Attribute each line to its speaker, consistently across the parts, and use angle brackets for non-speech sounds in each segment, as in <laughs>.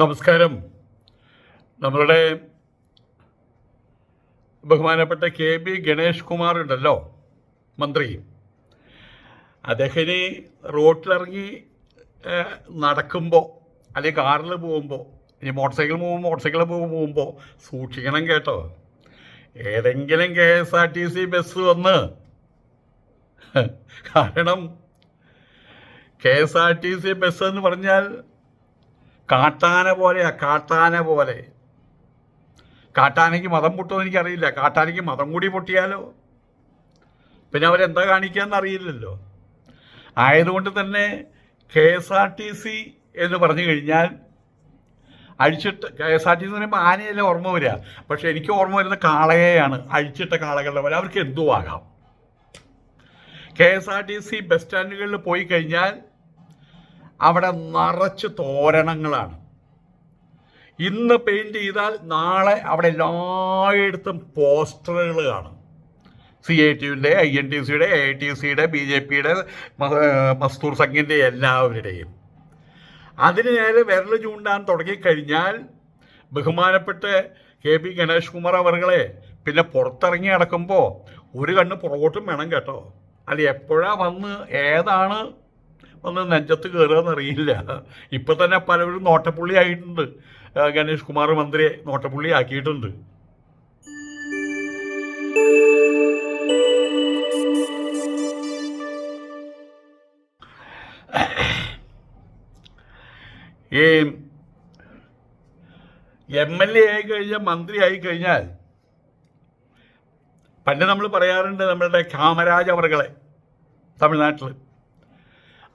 Speaker 1: നമസ്കാരം. നമ്മളുടെ ബഹുമാനപ്പെട്ട കെ ബി ഗണേഷ് കുമാർ ഉണ്ടല്ലോ മന്ത്രി. അദ്ദേഹം ഇനി റോട്ടിലിറങ്ങി നടക്കുമ്പോൾ അല്ലെങ്കിൽ കാറിൽ പോകുമ്പോൾ ഇനി മോട്ടോർ സൈക്കിൾ പോകുമ്പോൾ മോട്ടോർ സൈക്കിളിൽ പോകുമ്പോൾ സൂക്ഷിക്കണം കേട്ടോ. ഏതെങ്കിലും K S R T C bus വന്ന് കാരണം K S R T C bus എന്ന് പറഞ്ഞാൽ കാട്ടാന പോലെയാ കാട്ടാന പോലെ. കാട്ടാനയ്ക്ക് മതം പൊട്ടുമെന്ന് എനിക്കറിയില്ല. കാട്ടാനയ്ക്ക് മതം കൂടി പൊട്ടിയാലോ? പിന്നെ അവരെന്താ കാണിക്കാന്ന് അറിയില്ലല്ലോ. ആയതുകൊണ്ട് തന്നെ K S R T C എന്ന് പറഞ്ഞു കഴിഞ്ഞാൽ അഴിച്ചിട്ട് K S R T C എന്ന് പറയുമ്പോൾ ആനയല്ലേ ഓർമ്മ വരിക. പക്ഷെ എനിക്ക് ഓർമ്മ വരുന്ന കാളയെയാണ്. അഴിച്ചിട്ട കാളകളുടെ പോലെ. അവർക്ക് എന്തുവാകാം? K S R T C bus സ്റ്റാൻഡുകളിൽ പോയി കഴിഞ്ഞാൽ അവിടെ നിറച്ച് തോരണങ്ങളാണ്. ഇന്ന് പെയിന്റ് ചെയ്താൽ നാളെ അവിടെ എല്ലായിടത്തും പോസ്റ്ററുകൾ കാണും. സി ഐ ടിയുടെ ഐ എൻ ടി സിയുടെ എ ടി സിയുടെ ബി ജെ പിയുടെ മസ്തൂർ സംഘിന്റെ എല്ലാവരുടെയും. അതിന് നേരെ വിരൽ ചൂണ്ടാൻ തുടങ്ങിക്കഴിഞ്ഞാൽ ബഹുമാനപ്പെട്ട കെ പി ഗണേഷ് കുമാർ അവർകളെ പിന്നെ പുറത്തിറങ്ങി നടക്കുമ്പോൾ ഒരു കണ്ണ് പുറകോട്ടും വേണം കേട്ടോ. അല്ല എപ്പോഴാണ് വന്ന് ഏതാണ് വന്ന് നെഞ്ചത്ത് കയറുകയെന്നറിയില്ല ഇപ്പം തന്നെ പലവരും നോട്ടപ്പുള്ളി ആയിട്ടുണ്ട്. ഗണേഷ് കുമാർ മന്ത്രിയെ നോട്ടപ്പുള്ളി ആക്കിയിട്ടുണ്ട്. ഈ എം എൽ എ ആയി കഴിഞ്ഞ മന്ത്രി ആയി കഴിഞ്ഞാൽ പണ്ട് നമ്മൾ പറയാറുണ്ട് നമ്മളുടെ കാമരാജ് അവർകളെ തമിഴ്നാട്ടിൽ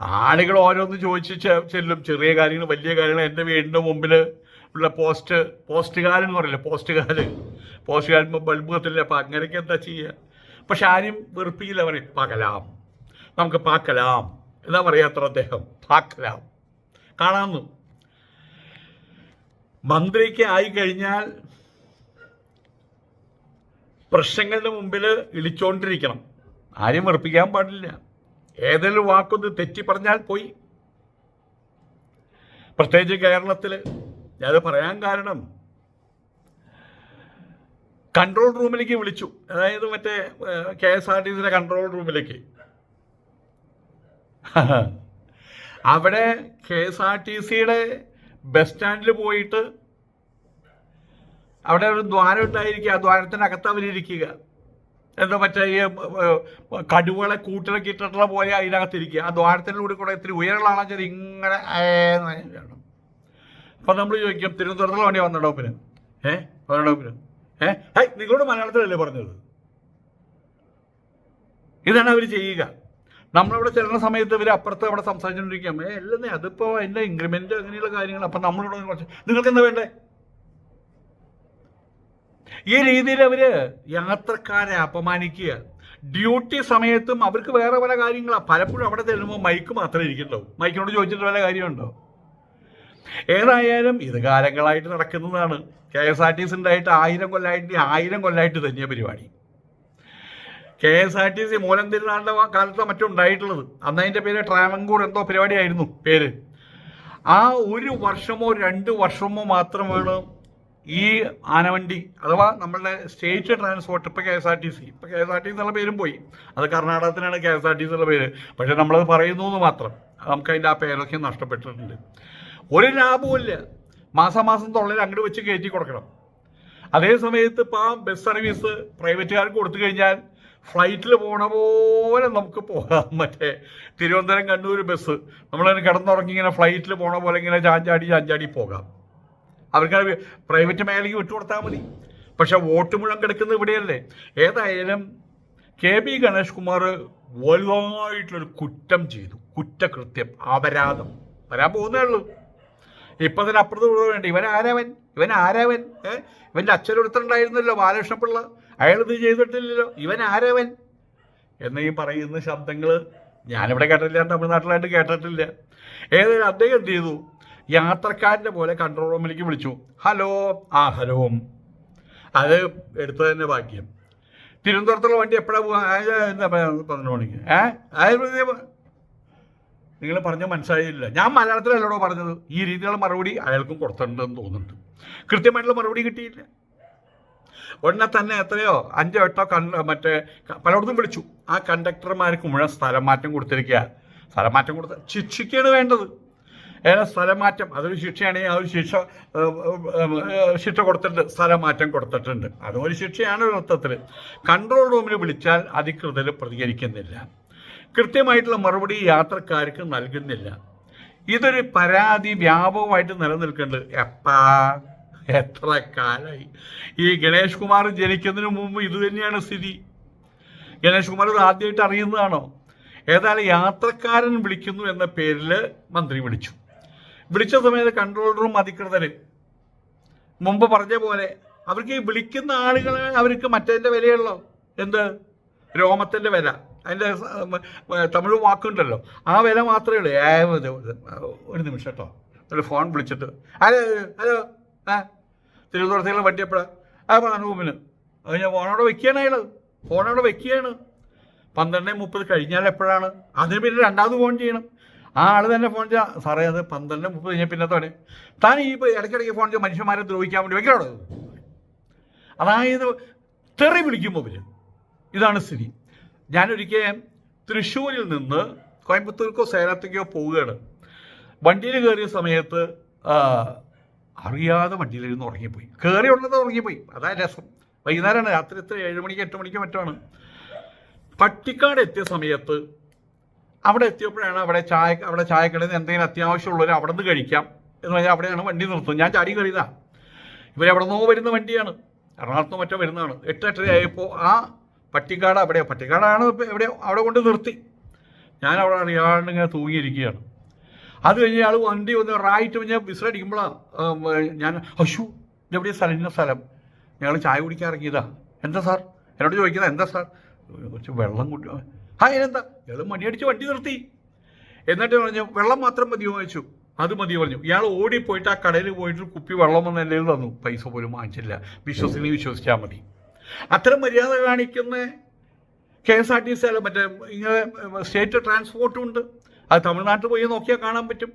Speaker 1: ആളുകൾ ഓരോന്ന് ചോദിച്ച് ചെല്ലും. ചെറിയ കാര്യങ്ങൾ വലിയ കാര്യങ്ങൾ. എന്റെ വീടിന്റെ മുമ്പിൽ ഉള്ള പോസ്റ്റ് പോസ്റ്റുകാരൻ എന്ന് പറയില്ല? പോസ്റ്റുകാരൻ. പോസ്റ്റുകാരൻ ബൾബ് കത്തില്ല അപ്പം അങ്ങനെയൊക്കെ എന്താ ചെയ്യുക പക്ഷെ ആരും വെറുപ്പിക്കില്ല. പറയും പകലാം. നമുക്ക് പാക്കലാം. എന്നാ പറയാത്ര അദ്ദേഹം? പാക്കലാം. കാണാമെന്നു മന്ത്രിക്ക് ആയി കഴിഞ്ഞാൽ പ്രശ്നങ്ങളുടെ മുമ്പിൽ ഇളിച്ചോണ്ടിരിക്കണം. ആരും വെറുപ്പിക്കാൻ പാടില്ല. ഏതെങ്കിലും വാക്കൊന്ന് തെറ്റി പറഞ്ഞാൽ പോയി. പ്രത്യേകിച്ച് കേരളത്തിൽ ഞാനത് പറയാൻ കാരണം കൺട്രോൾ റൂമിലേക്ക് വിളിച്ചു. അതായത് മറ്റേ കെ എസ് ആർ ടി സിയുടെ കൺട്രോൾ റൂമിലേക്ക്. <laughs> അവിടെ കെ എസ് ആർ ടി സിയുടെ ബസ് സ്റ്റാൻഡിൽ പോയിട്ട് അവിടെ ഒരു ദ്വാരം ഉണ്ടായിരിക്കുക. ആ ദ്വാരത്തിനകത്ത് അവരിയ്ക്കുക എന്താ മറ്റേ ഈ കടുവകളെ കൂട്ടിലൊക്കെ ഇട്ടിട്ടുള്ള പോലെ അതിനകത്തിരിക്കുക. ആ ദ്വാരത്തിലൂടെ കൂടെ ഇത്തിരി ഉയരമുള്ള ചെറിയ ഇങ്ങനെ അപ്പം നമ്മൾ ചോദിക്കും തിരുവനന്തപുരത്തുള്ള വണ്ടി വന്ന പിന്നെ ഏ വന്ന പിന്നെ ഏ ഹൈ നിങ്ങളോട് മലയാളത്തിലല്ലേ പറഞ്ഞത്? ഇതാണ് അവർ ചെയ്യുക. നമ്മളിവിടെ ചെല്ലുന്ന സമയത്ത് ഇവർ അപ്പുറത്ത് അവിടെ സംസാരിച്ചുകൊണ്ടിരിക്കാം ഏ അല്ലെന്നേ അതിപ്പോൾ അതിന്റെ ഇൻക്രിമെന്റ് അങ്ങനെയുള്ള കാര്യങ്ങൾ അപ്പം നമ്മളിവിടെ കുറച്ച് നിങ്ങൾക്ക് എന്താ വേണ്ടേ? ഈ രീതിയിൽ അവർ യാത്രക്കാരെ അപമാനിക്കുക. ഡ്യൂട്ടി സമയത്തും അവർക്ക് വേറെ പല കാര്യങ്ങളാണ് പലപ്പോഴും അവിടെ ചെല്ലുമ്പോൾ മൈക്ക് മാത്രമേ ഇരിക്കുന്നുള്ളൂ മൈക്കിനോട് ചോദിച്ചിട്ട് വല്ല കാര്യമുണ്ടോ? ഏതായാലും ഇത് കാലങ്ങളായിട്ട് നടക്കുന്നതാണ്. K S R T C ഉണ്ടായിട്ട് ആയിരം കൊല്ലമായിട്ട് ആയിരം കൊല്ലമായിട്ട് തന്നെ പരിപാടി. K S R T C Moolam തിരുനാളിന്റെ കാലത്ത് മറ്റും ഉണ്ടായിട്ടുള്ളത് അന്ന് അതിന്റെ പേര് ട്രാവൻകൂർ എന്തോ പരിപാടിയായിരുന്നു പേര്. ആ ഒരു വർഷമോ രണ്ട് വർഷമോ മാത്രമാണ് ഈ ആനവണ്ടി അഥവാ നമ്മളുടെ സ്റ്റേറ്റ് ട്രാൻസ്പോർട്ട് ഇപ്പോൾ K S R T C ഇപ്പോൾ K S R T C എന്നുള്ള പേരും പോയി. അത് കർണാടകത്തിനാണ് K S R T C എന്നുള്ള പേര്. പക്ഷെ നമ്മളത് പറയുന്നു എന്ന് മാത്രം. നമുക്ക് അതിന്റെ ആ പേരൊക്കെ നഷ്ടപ്പെട്ടിട്ടുണ്ട്. ഒരു ലാഭവുമില്ല മാസം മാസം തൊള്ളയിൽ അങ്ങോട്ട് വെച്ച് കയറ്റി കൊടുക്കണം. അതേ സമയത്ത് ഇപ്പോൾ ആ ബസ് സർവീസ് പ്രൈവറ്റുകാർക്ക് കൊടുത്തു കഴിഞ്ഞാൽ ഫ്ലൈറ്റിൽ പോണ പോലെ നമുക്ക് പോകാം. മറ്റേ തിരുവനന്തപുരം കണ്ണൂർ ബസ് നമ്മളിങ്ങനെ കിടന്നുറങ്ങി ഇങ്ങനെ ഫ്ലൈറ്റിൽ പോണ പോലെ ഇങ്ങനെ ചാഞ്ചാടി ചാഞ്ചാടി പോകാം. അവർക്ക് പ്രൈവറ്റ് മേഖലയ്ക്ക് വിട്ടുകൊടുത്താൽ മതി. പക്ഷെ വോട്ട് മുഴുവൻ കിടക്കുന്നത് ഇവിടെയല്ലേ? ഏതായാലും കെ ബി ഗണേഷ് കുമാർ വലുതായിട്ടുള്ളൊരു കുറ്റം ചെയ്തു. കുറ്റകൃത്യം അപരാധം. വരാൻ പോകുന്നേ ഉള്ളൂ. ഇപ്പം തന്നെ അപ്പുറത്ത് വേണ്ട. ഇവൻ ആരാവൻ? ഇവൻ ആരാവൻ? ഇവന്റെ ബാലകൃഷ്ണപിള്ള. അയാൾ ഇത് ചെയ്തിട്ടില്ലല്ലോ. ഇവൻ ആരാവൻ? എന്ന ഈ പറയുന്ന ശബ്ദങ്ങൾ ഞാനിവിടെ കേട്ടിട്ടില്ല തമിഴ്നാട്ടിലായിട്ട് കേട്ടിട്ടില്ല. ഏതായാലും അദ്ദേഹം എന്ത് ചെയ്തു? യാത്രക്കാരന്റെ പോലെ കൺട്രോൾ റൂമിലേക്ക് വിളിച്ചു. ഹലോ. ആ ഹലോ. അത് എടുത്തു തന്നെ ഭാഗ്യം. തിരുവനന്തപുരത്തുള്ള വണ്ടി എപ്പോഴാണ് പോകാൻ പന്ത്രണ്ട് മണിക്ക്. ഏ? ആയത് നിങ്ങൾ പറഞ്ഞ മനസ്സിലായില്ല. ഞാൻ മലയാളത്തിലല്ലടോ പറഞ്ഞത്. ഈ രീതിയിലുള്ള മറുപടി അയാൾക്കും കൊടുത്തിട്ടുണ്ടെന്ന് തോന്നുന്നുണ്ട്. കൃത്യമായിട്ടുള്ള മറുപടി കിട്ടിയില്ല. ഉടനെ തന്നെ എത്രയോ അഞ്ചോ എട്ടോ കണ്ട മറ്റേ പലയിടത്തും വിളിച്ചു. ആ കണ്ടക്ടർമാർക്ക് മുഴുവൻ സ്ഥലം മാറ്റം കൊടുത്തിരിക്കുക സ്ഥലം മാറ്റം കൊടുത്ത ശിക്ഷിക്കുകയാണ് വേണ്ടത്. സ്ഥലമാറ്റം? അതൊരു ശിക്ഷയാണെങ്കിൽ ആ ഒരു ശിക്ഷ ശിക്ഷ കൊടുത്തിട്ടുണ്ട്. സ്ഥലമാറ്റം കൊടുത്തിട്ടുണ്ട്. അതും ഒരു ശിക്ഷയാണ് ഒരു അർത്ഥത്തിൽ കൺട്രോൾ റൂമിൽ വിളിച്ചാൽ അധികൃതർ പ്രതികരിക്കുന്നില്ല. കൃത്യമായിട്ടുള്ള മറുപടി യാത്രക്കാർക്ക് നൽകുന്നില്ല. ഇതൊരു പരാതി വ്യാപകമായിട്ട് നിലനിൽക്കുന്നുണ്ട്. എപ്പാ? എത്ര കാലായി? ഈ ഗണേഷ് കുമാർ ജനിക്കുന്നതിന് മുമ്പ് ഇത് തന്നെയാണ് സ്ഥിതി. ഗണേഷ് കുമാർ ഇത് ആദ്യമായിട്ട് അറിയുന്നതാണോ? ഏതായാലും യാത്രക്കാരൻ വിളിക്കുന്നു എന്ന പേരിൽ മന്ത്രി വിളിച്ചു. വിളിച്ച സമയത്ത് കൺട്രോൾ റൂം അധികൃതർ മുമ്പ് പറഞ്ഞ പോലെ അവർക്ക് ഈ വിളിക്കുന്ന ആളുകളെ അവർക്ക് മറ്റേതിന്റെ വിലയുള്ളോ? എന്ത്? രോമത്തിന്റെ വില. അതിന്റെ തമിഴ് വാക്കുണ്ടല്ലോ. ആ വില മാത്രമേ ഉള്ളൂ. ഒരു നിമിഷം കേട്ടോ. ഒരു ഫോൺ വിളിച്ചിട്ട്. ഹലോ ഹലോ ആ തിരുവനന്തപുരത്തേക്കുള്ള വണ്ടി ആ പറഞ്ഞു അത് ഞാൻ ഫോണവിടെ വെക്കുകയാണ് അയാൾ ഫോണവിടെ വെക്കുകയാണ്. പന്ത്രണ്ട് മുപ്പത് കഴിഞ്ഞാൽ എപ്പോഴാണ്? അതിന് പിന്നെ രണ്ടാമത് ഫോൺ ചെയ്യണം. ആ ആൾ തന്നെ ഫോൺ ചെയ്യാം സാറേ അത് പന്ത്രണ്ട് മുപ്പത് കഴിഞ്ഞാൽ പിന്നെ തോനെ താൻ ഈ ഇടയ്ക്കിടയ്ക്ക് ഫോൺ ചെയ്ത് മനുഷ്യന്മാരെ ദ്രോഹിക്കാൻ വേണ്ടി വെക്കണോ അതായത് തെറി വിളിക്കുമ്പോൾ പിന്നെ ഇതാണ് സ്ഥിതി. ഞാനൊരിക്കൽ തൃശ്ശൂരിൽ നിന്ന് കോയമ്പത്തൂർക്കോ സേലത്തേക്കോ പോവുകയാണ്. വണ്ടിയിൽ കയറിയ സമയത്ത് അറിയാതെ വണ്ടിയിലിരുന്ന് ഉറങ്ങിപ്പോയി. കയറി ഉള്ളത് ഉറങ്ങിപ്പോയി. അതാ രസം. വൈകുന്നേരമാണ്. രാത്രി എത്ര? ഏഴ് മണിക്ക് എട്ട് മണിക്ക് മറ്റാണ് പട്ടിക്കാട് എത്തിയ സമയത്ത് അവിടെ എത്തിയപ്പോഴാണ് അവിടെ ചായ അവിടെ ചായക്കടയിൽ നിന്ന് എന്തെങ്കിലും അത്യാവശ്യമുള്ളവർ അവിടെ നിന്ന് കഴിക്കാം എന്ന് പറഞ്ഞാൽ അവിടെയാണ് വണ്ടി നിർത്തുന്നത്. ഞാൻ ചാടി കയറിയതാ ഇവരവിടെ നിന്നോ വരുന്ന വണ്ടിയാണ്. എറണാകുളത്ത് മറ്റോ വരുന്നതാണ്. എട്ട് എട്ടര ആയപ്പോൾ ആ പട്ടിക്കാട് അവിടെ പട്ടിക്കാടാണ് എവിടെ അവിടെ കൊണ്ട് നിർത്തി. ഞാൻ അവിടെ അറിയാണ്ട് ഇങ്ങനെ തൂങ്ങിയിരിക്കുകയാണ്. അത് കഴിഞ്ഞ് ആൾ വണ്ടി ഒന്ന് റായിട്ട് ഞാൻ വിസിലടിക്കുമ്പോഴാണ് ഞാൻ അശു ഇതെവിടെയാ സ്ഥലം? ഇന്ന സ്ഥലം. ഞങ്ങൾ ചായ കുടിക്കാൻ ഇറങ്ങിയതാ. എന്താ സാർ? എന്നോട് ചോദിക്കുന്നത് എന്താ സാർ? കുറച്ച് വെള്ളം കുടി എന്താ ഇയാൾ മണിയടിച്ച് വണ്ടി നിർത്തി. എന്നിട്ട് പറഞ്ഞു വെള്ളം മാത്രം മതിയോ ചോദിച്ചു. അത് മതി പറഞ്ഞു. ഇയാൾ ഓടിപ്പോയിട്ട് ആ കടയിൽ പോയിട്ട് കുപ്പി വെള്ളം വന്ന് എന്റെ തന്നു. പൈസ പോലും വാങ്ങിച്ചില്ല. വിശ്വസിനി വിശ്വസിച്ചാൽ മതി. അത്തരം മര്യാദ കാണിക്കുന്ന K S R T C അല്ല മറ്റേ ഇങ്ങനെ സ്റ്റേറ്റ് ട്രാൻസ്പോർട്ടും ഉണ്ട്. അത് തമിഴ്നാട്ടിൽ പോയി നോക്കിയാൽ കാണാൻ പറ്റും.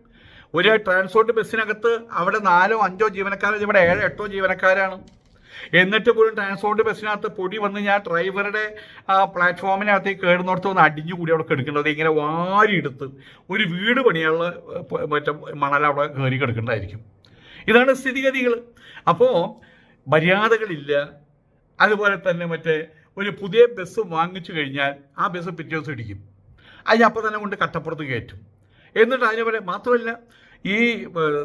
Speaker 1: ഒരു ട്രാൻസ്പോർട്ട് ബസ്സിനകത്ത് അവിടെ നാലോ അഞ്ചോ ജീവനക്കാരോ ഇവിടെ ഏഴോ എട്ടോ ജീവനക്കാരാണ്. എന്നിട്ട് പോലും ട്രാൻസ്പോർട്ട് ബസ്സിനകത്ത് പൊടി വന്ന് ഞാൻ ഡ്രൈവറുടെ ആ പ്ലാറ്റ്ഫോമിനകത്തേക്ക് കയറുന്നിടത്ത് വന്ന് അടിഞ്ഞു കൂടി അവിടെ കിടക്കേണ്ടത് ഇങ്ങനെ വാരിയെടുത്ത് ഒരു വീട് പണിയുള്ള മറ്റേ മണൽ അവിടെ കയറി കിടക്കേണ്ടതായിരിക്കും ഇതാണ് സ്ഥിതിഗതികൾ അപ്പോൾ മര്യാദകളില്ല. അതുപോലെ തന്നെ മറ്റേ ഒരു പുതിയ ബസ് വാങ്ങിച്ചു കഴിഞ്ഞാൽ ആ ബസ് പിറ്റേ ദിവസം ഇടിക്കും. അതിനപ്പം തന്നെ കൊണ്ട് കട്ടപ്പുറത്ത് കയറ്റും. എന്നിട്ട് അതിനെ പോലെ മാത്രമല്ല ഈ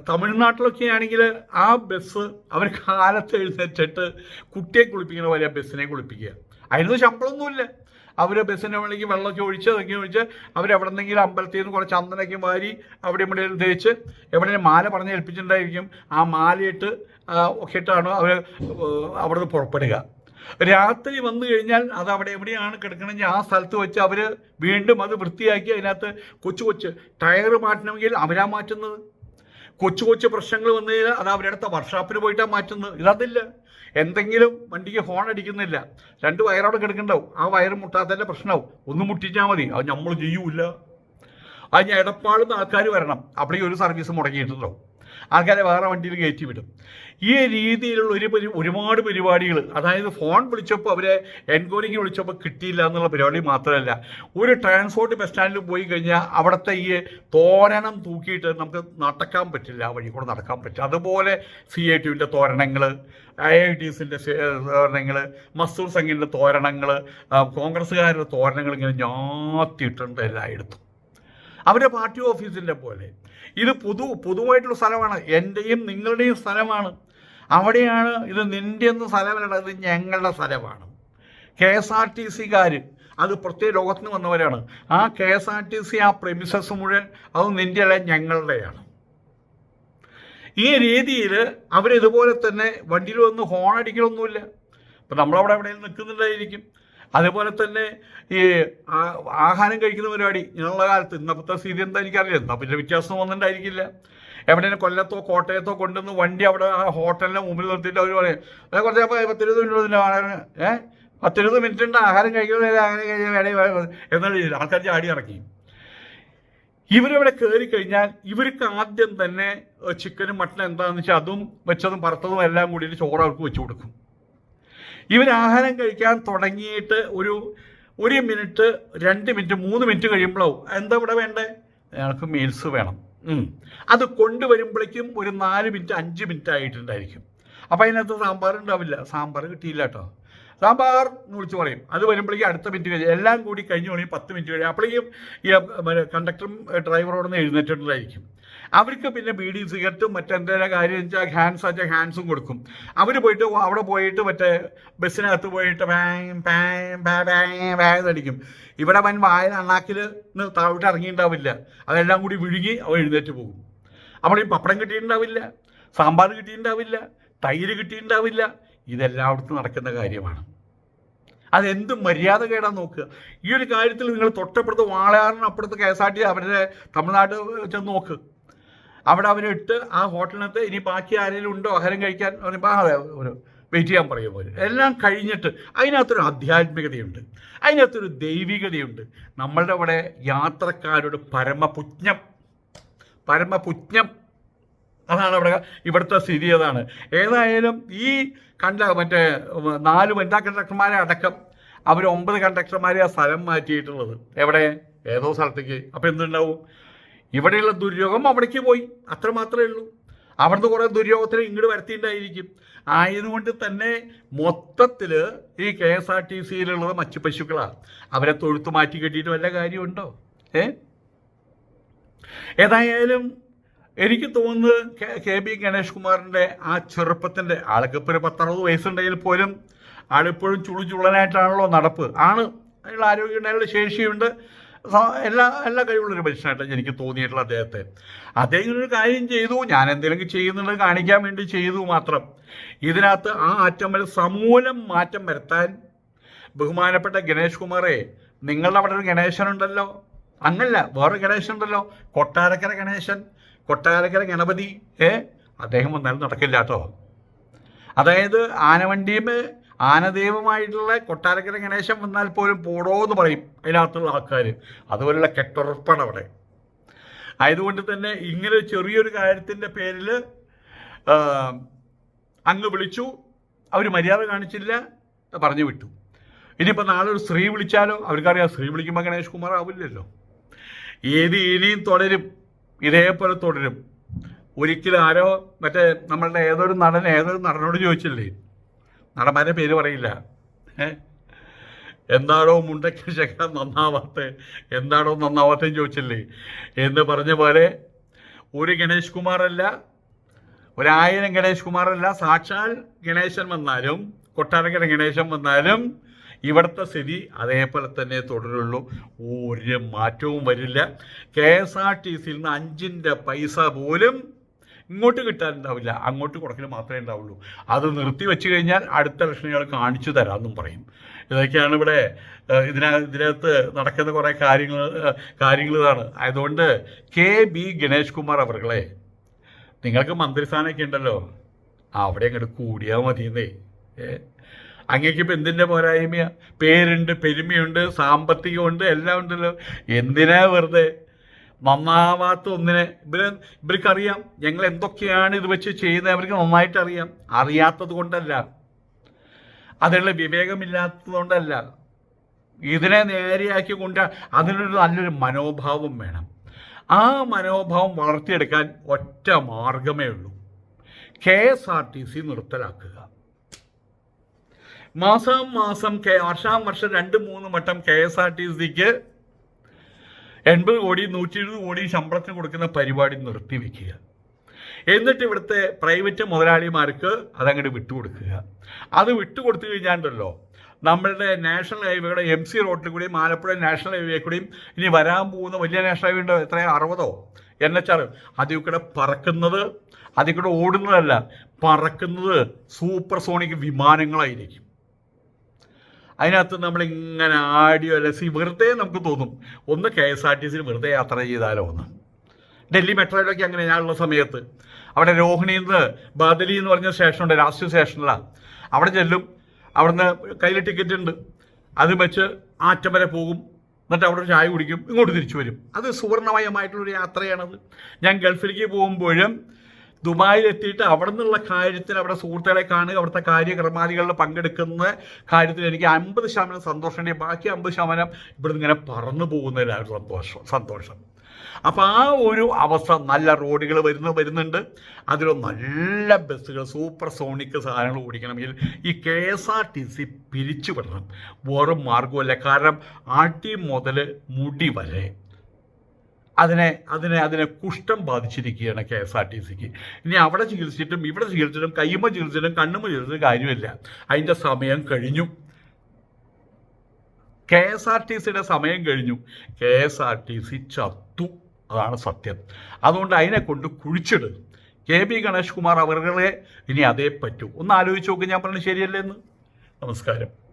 Speaker 1: തമിഴ്നാട്ടിലൊക്കെ ആണെങ്കിൽ ആ ബസ് അവർ കാലത്ത് എഴുന്നേറ്റിട്ട് കുട്ടിയെ കുളിപ്പിക്കുന്ന പോലെ ബസ്സിനെ കുളിപ്പിക്കുക. അതിനൊന്നും ശമ്പളമൊന്നുമില്ല. അവർ ബസ്സിന്റെ മുകളിലേക്ക് വെള്ളമൊക്കെ ഒഴിച്ച് അതൊക്കെ ഒഴിച്ച് അവരെവിടെ നിന്നെങ്കിലും അമ്പലത്തിൽ നിന്ന് കുറച്ച് ചന്ദനൊക്കെ വാരി അവിടെ ഇവിടെ തേച്ച് എവിടെയും മാല പറഞ്ഞ് ഏൽപ്പിച്ചിട്ടുണ്ടായിരിക്കും. ആ മാലയിട്ട് ഒക്കെ ഇട്ടാണ് അവർ അവിടെ നിന്ന് പുറപ്പെടുക. രാത്രി വന്നു കഴിഞ്ഞാൽ അത് അവിടെ എവിടെയാണ് കിടക്കണമെങ്കിൽ ആ സ്ഥലത്ത് വെച്ച് അവർ വീണ്ടും അത് വൃത്തിയാക്കി അതിനകത്ത് കൊച്ചു കൊച്ച് ടയർ മാറ്റണമെങ്കിൽ അവരാ മാറ്റുന്നത്. കൊച്ചു കൊച്ചു പ്രശ്നങ്ങൾ വന്നു കഴിഞ്ഞാൽ അത് അവരുടെ അടുത്ത വർക്ക്ഷോപ്പിന് പോയിട്ടാണ് മാറ്റുന്നത്. ഇതതില്ല. എന്തെങ്കിലും വണ്ടിക്ക് ഹോൺ അടിക്കുന്നില്ല. രണ്ട് വയറവിടെ കിടക്കണ്ടാവും ആ വയർ മുട്ടാത്തതിന്റെ പ്രശ്നമാവും. ഒന്ന് മുട്ടിച്ചാൽ മതി. അത് നമ്മൾ ചെയ്യൂല. അത് ഞാൻ എടപ്പാളുന്ന ആൾക്കാർ വരണം. അവിടെ ഒരു സർവീസ് മുടങ്ങിയിട്ടുണ്ടാവും ആൾക്കാരെ വേറെ വണ്ടിയിൽ കയറ്റി വിടും. ഈ രീതിയിലുള്ള ഒരു ഒരുപാട് പരിപാടികൾ അതായത് ഫോൺ വിളിച്ചപ്പോൾ അവരെ എൻക്വയറിക്ക് വിളിച്ചപ്പോൾ കിട്ടിയില്ല എന്നുള്ള പരിപാടി മാത്രമല്ല ഒരു ട്രാൻസ്പോർട്ട് ബസ് സ്റ്റാൻഡിൽ പോയി കഴിഞ്ഞാൽ അവിടുത്തെ ഈ തോരണം തൂക്കിയിട്ട് നമുക്ക് നടക്കാൻ പറ്റില്ല വഴി കൂടെ നടക്കാൻ പറ്റില്ല. അതുപോലെ സി ഐ ടിവിന്റെ തോരണങ്ങൾ ഐ ഐ ടി എസിന്റെ തോരണങ്ങൾ മസൂർ സംഘിന്റെ തോരണങ്ങൾ കോൺഗ്രസ്സുകാരുടെ തോരണങ്ങൾ ഇങ്ങനെ ഞാത്തിയിട്ടുണ്ട് എല്ലായിടത്തും. അവരുടെ പാർട്ടി ഓഫീസിന്റെ പോലെ. ഇത് പുതു പൊതുവായിട്ടുള്ള സ്ഥലമാണ്. എന്റെയും നിങ്ങളുടെയും സ്ഥലമാണ്. അവിടെയാണ് ഇത് നിന്റെ എന്ന സ്ഥലമല്ല ഇത് ഞങ്ങളുടെ സ്ഥലമാണ്. കെ എസ് ആർ ടി സിക്കാർ അത് പ്രത്യേക ലോകത്ത് നിന്ന് വന്നവരാണ്. ആ K S R T C ആ പ്രെമിസസ് മുഴുവൻ അത് നിന്റെ അല്ല ഞങ്ങളുടെയാണ്. ഈ രീതിയിൽ അവരിതുപോലെ തന്നെ വണ്ടിയിൽ വന്ന് ഹോൺ അടിക്കലൊന്നുമില്ല. ഇപ്പം നമ്മളവിടെ എവിടെയും നിൽക്കുന്നുണ്ടായിരിക്കും. അതുപോലെ തന്നെ ഈ ആഹാരം കഴിക്കുന്ന പരിപാടി ഇന്നുള്ള കാലത്ത് ഇന്നത്തെ സ്ഥിതി എന്താ എനിക്കറിയില്ല. എന്നാൽ പിന്നെ വ്യത്യാസം വന്നിട്ടുണ്ടായിരിക്കില്ല എവിടെയും കൊല്ലത്തോ കോട്ടയത്തോ കൊണ്ടുവന്ന് വണ്ടി അവിടെ ഹോട്ടലിന്റെ മുമ്പിൽ നിർത്തിയിട്ട് അവർ പറയും അതെ കുറച്ച് അപ്പോൾ പത്തിരുപത് മിനിറ്റ് ആഹാരം പത്തിരുപത് മിനിറ്റ് ഉണ്ട് ആഹാരം കഴിക്കുന്നത് ആഹാരം കഴിക്കാൻ വേണേ എന്നാൽ ആൾക്കാർ ചാടി ഇറക്കി. ഇവരവിടെ കയറി കഴിഞ്ഞാൽ ഇവർക്ക് ആദ്യം തന്നെ ചിക്കനും മട്ടനും എന്താണെന്ന് വെച്ചാൽ അതും വെച്ചതും പറത്തതും എല്ലാം കൂടിയിട്ട് ചോറ് അവർക്ക് വെച്ചു കൊടുക്കും. ഇവർ ആഹാരം കഴിക്കാൻ തുടങ്ങിയിട്ട് ഒരു ഒരു മിനിറ്റ് രണ്ട് മിനിറ്റ് മൂന്ന് മിനിറ്റ് കഴിയുമ്പോഴോ എന്താ ഇവിടെ വേണ്ടേ? അയാൾക്ക് മീൽസ് വേണം. അത് കൊണ്ടുവരുമ്പോഴേക്കും ഒരു നാല് മിനിറ്റ് അഞ്ച് മിനിറ്റ് ആയിട്ടുണ്ടായിരിക്കും. അപ്പം അതിനകത്ത് സാമ്പാർ ഉണ്ടാവില്ല. സാമ്പാർ കിട്ടിയില്ല കേട്ടോ. സാമ്പാർ എന്ന് വിളിച്ച് പറയും. അത് വരുമ്പോഴേക്കും അടുത്ത മിനിറ്റ് കഴിഞ്ഞ് എല്ലാം കൂടി കഴിഞ്ഞ് തുടങ്ങി പത്ത് മിനിറ്റ് കഴിയും. അപ്പോഴേക്കും ഈ കണ്ടക്ടറും ഡ്രൈവറോടൊന്ന് എഴുന്നേറ്റിട്ടുണ്ടായിരിക്കും. അവർക്ക് പിന്നെ ബീഡി സിഗരറ്റും മറ്റെന്തെങ്കിലും കാര്യം വെച്ചാൽ ഹാൻഡ്സ് വെച്ചാൽ ഹാൻഡ്സും കൊടുക്കും. അവർ പോയിട്ട് അവിടെ പോയിട്ട് മറ്റേ ബസ്സിനകത്ത് പോയിട്ട് അടിക്കും. ഇവിടെ വൻ വായ അണ്ണാക്കിൽ താഴോട്ട് ഇറങ്ങിയിട്ടുണ്ടാവില്ല. അതെല്ലാം കൂടി വിഴുങ്ങി അവ എഴുന്നേറ്റ് പോകും. അപ്പോൾ ഈ പപ്പടം കിട്ടിയിട്ടുണ്ടാവില്ല സാമ്പാർ കിട്ടിയിട്ടുണ്ടാവില്ല തൈര് കിട്ടിയിട്ടുണ്ടാവില്ല. ഇതെല്ലായിടത്തും നടക്കുന്ന കാര്യമാണ്. അതെന്ത് മര്യാദ കേടാൻ നോക്കുക. ഈ ഒരു കാര്യത്തിൽ നിങ്ങൾ തൊട്ടപ്പുറത്ത് വാളയാറിന് അപ്പുറത്ത് കെ എസ് ആർ ടി അവരുടെ തമിഴ്നാട് ചെന്ന് നോക്ക്. അവിടെ അവരിട്ട് ആ ഹോട്ടലിനകത്ത് ഇനി ബാക്കി ആരെങ്കിലും ഉണ്ടോ ആഹാരം കഴിക്കാൻ പറയുമ്പോൾ അതെ ഒരു വെയിറ്റ് ചെയ്യാൻ പറയും പോലെ. എല്ലാം കഴിഞ്ഞിട്ട് അതിനകത്തൊരു ആധ്യാത്മികതയുണ്ട്. അതിനകത്തൊരു ദൈവികതയുണ്ട്. നമ്മളുടെ അവിടെ യാത്രക്കാരുടെ പരമപുജ്ഞം. പരമപുജ്ഞം. അതാണ് അവിടെ ഇവിടുത്തെ സ്ഥിതി അതാണ്. ഏതായാലും ഈ കണ്ട മറ്റേ നാല് വനിതാ കണ്ടക്ടർമാരെ അടക്കം അവർ ഒമ്പത് കണ്ടക്ടർമാരെ ആ സ്ഥലം മാറ്റിയിട്ടുള്ളത്. എവിടെ? ഏതോ സ്ഥലത്തേക്ക്. അപ്പം എന്തുണ്ടാവും? ഇവിടെയുള്ള ദുര്യോഗം അവിടേക്ക് പോയി. അത്ര മാത്രമേ ഉള്ളൂ. അവിടുന്ന് കുറേ ദുര്യോഗത്തിന് ഇങ്ങോട്ട് വരുത്തിയിട്ടുണ്ടായിരിക്കും. ആയതുകൊണ്ട് തന്നെ മൊത്തത്തിൽ ഈ കെ എസ് ആർ ടി സിയിലുള്ളത് മറ്റു പശുക്കളാണ് അവരെ തൊഴുത്ത് മാറ്റി കെട്ടിയിട്ട് വല്ല കാര്യമുണ്ടോ? ഏ? ഏതായാലും എനിക്ക് തോന്നുന്നത് കെ- ബി ഗണേഷ് കുമാറിന്റെ ആ ചെറുപ്പത്തിന്റെ ആൾക്ക് ഇപ്പോൾ ഒരു പത്തറുപത് വയസ്സുണ്ടെങ്കിൽ പോലും ആളിപ്പോഴും ചുളു നടപ്പ്. ആണ്. അതിനുള്ള അതിനുള്ള ശേഷിയുണ്ട്. എല്ലാ എല്ലാ കഴിവുള്ളൊരു മനുഷ്യനായിട്ടാണ് എനിക്ക് തോന്നിയിട്ടുള്ള അദ്ദേഹത്തെ. അദ്ദേഹം ഒരു കാര്യം ചെയ്തു. ഞാൻ എന്തെങ്കിലും ചെയ്യുന്നുണ്ട് കാണിക്കാൻ വേണ്ടി ചെയ്തു മാത്രം. ഇതിനകത്ത് ആ ആറ്റം സമൂലം മാറ്റം വരുത്താൻ ബഹുമാനപ്പെട്ട ഗണേഷ് കുമാറെ നിങ്ങളുടെ അവിടെ ഒരു ഗണേശനുണ്ടല്ലോ. അങ്ങല്ല വേറെ ഗണേശൻ ഉണ്ടല്ലോ കൊട്ടാരക്കര ഗണേശൻ കൊട്ടാരക്കര ഗണപതി ഏ? അദ്ദേഹം വന്നാലും നടക്കില്ല കേട്ടോ. അതായത് ആനവണ്ടിയും ആനദൈവമായിട്ടുള്ള കൊട്ടാരക്കര ഗണേശൻ വന്നാൽ പോലും പോടോ എന്ന് പറയും അതിനകത്തുള്ള ആൾക്കാർ അതുപോലുള്ള കെട്ടുറപ്പാണ് അവിടെ. ആയതുകൊണ്ട് തന്നെ ഇങ്ങനെ ചെറിയൊരു കാര്യത്തിന്റെ പേരിൽ അങ്ങ് വിളിച്ചു. അവർ മര്യാദ കാണിച്ചില്ല പറഞ്ഞു വിട്ടു. ഇനിയിപ്പോൾ നാളെ ഒരു സ്ത്രീ വിളിച്ചാലോ? അവർക്കറിയാം സ്ത്രീ വിളിക്കുമ്പോൾ ഗണേഷ് കുമാർ ആവില്ലല്ലോ. ഏത് ഇനിയും തുടരും? ഇതേപോലെ തുടരും. ഒരിക്കലും ആരോ മറ്റേ നമ്മളുടെ ഏതൊരു നടൻ ഏതൊരു നടനോട് ചോദിച്ചില്ലേ? നടന്മാരുടെ പേര് പറയില്ല. എന്താണോ മുണ്ടയ്ക്ക് ശകലം നന്നാവാത്ത? എന്താണോ നന്നാവാത്തതെന്ന് ചോദിച്ചില്ലേ? എന്ന് പറഞ്ഞ പോലെ ഒരു ഗണേഷ് കുമാറല്ല ഒരായിരം ഗണേഷ് കുമാറല്ല സാക്ഷാൽ ഗണേശൻ വന്നാലും കൊട്ടാരക്കര ഗണേശൻ വന്നാലും ഇവിടുത്തെ സ്ഥിതി അതേപോലെ തന്നെ തുടരുള്ളൂ. ഒരു മാറ്റവും വരില്ല. കെ എസ് ആർ ടി സിയിൽ നിന്ന് അഞ്ചിന്റെ പൈസ പോലും ഇങ്ങോട്ട് കിട്ടാനുണ്ടാവില്ല. അങ്ങോട്ട് കുറയ്ക്കൽ മാത്രമേ ഉണ്ടാവുള്ളൂ. അത് നിർത്തി വെച്ച് കഴിഞ്ഞാൽ അടുത്ത ഇലക്ഷനുകൾ കാണിച്ചു തരാമെന്നും പറയും. ഇതൊക്കെയാണ് ഇവിടെ ഇതിനാ ഇതിന ഇതിനകത്ത് നടക്കുന്ന കുറേ കാര്യങ്ങൾ കാര്യങ്ങൾ ഇതാണ് അതുകൊണ്ട് കെ. ബി. ഗണേഷ് കുമാർ അവർകളെ നിങ്ങൾക്ക് മന്ത്രിസ്ഥാനമൊക്കെ ഉണ്ടല്ലോ. അവിടെ അങ്ങോട്ട് കൂടിയാൽ മതിയെന്നേ. അങ്ങേക്ക് ഇപ്പം എന്തിന്റെ പോരായ്മയാണ് പേരുണ്ട് പെരുമയുണ്ട് സാമ്പത്തികമുണ്ട് എല്ലാം ഉണ്ടല്ലോ. എന്തിനാ വെറുതെ നന്നാവാത്ത ഒന്നിനെ ഇവർ ഇവർക്കറിയാം. ഞങ്ങൾ എന്തൊക്കെയാണ് ഇത് വെച്ച് ചെയ്യുന്നത് അവർക്ക് നന്നായിട്ട് അറിയാം അറിയാത്തത് കൊണ്ടല്ല. അതിനുള്ള വിവേകമില്ലാത്തത് കൊണ്ടല്ല. ഇതിനെ നേരെയാക്കി കൊണ്ട് അതിനൊരു നല്ലൊരു മനോഭാവം വേണം. ആ മനോഭാവം വളർത്തിയെടുക്കാൻ ഒറ്റ മാർഗമേ ഉള്ളൂ. K S R T C നിർത്തലാക്കുക. മാസം മാസം കെ വർഷാം വർഷം രണ്ട് മൂന്ന് വട്ടം കെ എസ് ആർ ടി സിക്ക് എൺപത് കോടി നൂറ്റി എഴുപത് കോടി ശമ്പളത്തിന് കൊടുക്കുന്ന പരിപാടി നിർത്തിവെക്കുക എന്നിട്ട് ഇവിടുത്തെ പ്രൈവറ്റ് മുതലാളിമാർക്ക് അതങ്ങോട്ട് വിട്ടുകൊടുക്കുക. അത് വിട്ടുകൊടുത്തു കഴിഞ്ഞാണ്ടല്ലോ നമ്മളുടെ നാഷണൽ ഹൈവേയുടെ എം സി റോഡിൽ കൂടിയും ആലപ്പുഴ നാഷണൽ ഹൈവേ കൂടിയും ഇനി വരാൻ പോകുന്ന വലിയ നാഷണൽ ഹൈവേ ഉണ്ടോ? എത്ര അറുപതോ? എൻ എച്ച് ആർ അതിൽ പറക്കുന്നത് അതിൽ കൂടെ ഓടുന്നതല്ല പറക്കുന്നത് സൂപ്പർ സോണിക് വിമാനങ്ങളായിരിക്കും. അതിനകത്ത് നമ്മൾ ഇങ്ങനെ ആടിയോ അലസി വെറുതെ നമുക്ക് തോന്നും. ഒന്ന് കെ എസ് ആർ ടി സിയിൽ വെറുതെ യാത്ര ചെയ്താലോ ഒന്ന് ഡൽഹി മെട്രോയിലൊക്കെ അങ്ങനെ ഞാനുള്ള സമയത്ത്. അവിടെ രോഹിണിയിൽ നിന്ന് ബദലി എന്ന് പറഞ്ഞ സ്റ്റേഷനുണ്ട് ലാസ്റ്റ് സ്റ്റേഷനിലാണ് അവിടെ ചെല്ലും. അവിടുന്ന് കയ്യിൽ ടിക്കറ്റ് ഉണ്ട്. അത് വെച്ച് ആറ്റം വരെ പോകും. എന്നിട്ട് അവിടെ ചായ കുടിക്കും. ഇങ്ങോട്ട് തിരിച്ചു വരും. അത് സുവർണമയമായിട്ടുള്ളൊരു യാത്രയാണത്. ഞാൻ ഗൾഫിലേക്ക് പോകുമ്പോഴും ദുബായിൽ എത്തിയിട്ട് അവിടെ നിന്നുള്ള കാര്യത്തിൽ അവിടെ സുഹൃത്തുക്കളെ കാണുക അവിടുത്തെ കാര്യക്രമാദികളിൽ പങ്കെടുക്കുന്ന കാര്യത്തിൽ എനിക്ക് അമ്പത് ശതമാനം സന്തോഷമുണ്ട് ബാക്കി അമ്പത് ശതമാനം ഇവിടെ ഇങ്ങനെ പറന്നു പോകുന്നതിലായിരുന്നു സന്തോഷം സന്തോഷം. അപ്പോൾ ആ ഒരു അവസ്ഥ നല്ല റോഡുകൾ വരുന്ന വരുന്നുണ്ട്. അതിൽ നല്ല ബസ്സുകൾ സൂപ്പർ സോണിക് സാധനങ്ങൾ ഓടിക്കണമെങ്കിൽ ഈ K S R T C പിരിച്ചുവിടണം. വേറും മാർഗമല്ല കാരണം ആട്ടി മുതൽ മുടി വരെ അതിനെ അതിനെ അതിനെ കുഷ്ഠം ബാധിച്ചിരിക്കുകയാണ് കെ എസ് ആർ ടി സിക്ക്. ഇനി അവിടെ ചികിത്സിച്ചിട്ടും ഇവിടെ ചികിത്സിച്ചിട്ടും കയ്യുമ്മ ചികിത്സിച്ചിട്ടും കണ്ണുമ്മ ചികിത്സിച്ചിട്ടും കാര്യമില്ല. അതിന്റെ സമയം കഴിഞ്ഞു. കെ എസ് ആർ ടി സിയുടെ സമയം കഴിഞ്ഞു. K S R T C ചത്തു. അതാണ് സത്യം. അതുകൊണ്ട് അതിനെ കൊണ്ട് കുഴിച്ചിട്. കെ ബി ഗണേഷ് കുമാർ അവരുടെ ഇനി അതേ പറ്റൂ. ഒന്ന് ആലോചിച്ച് നോക്ക് ഞാൻ പറഞ്ഞത് ശരിയല്ലേ എന്ന്? നമസ്കാരം.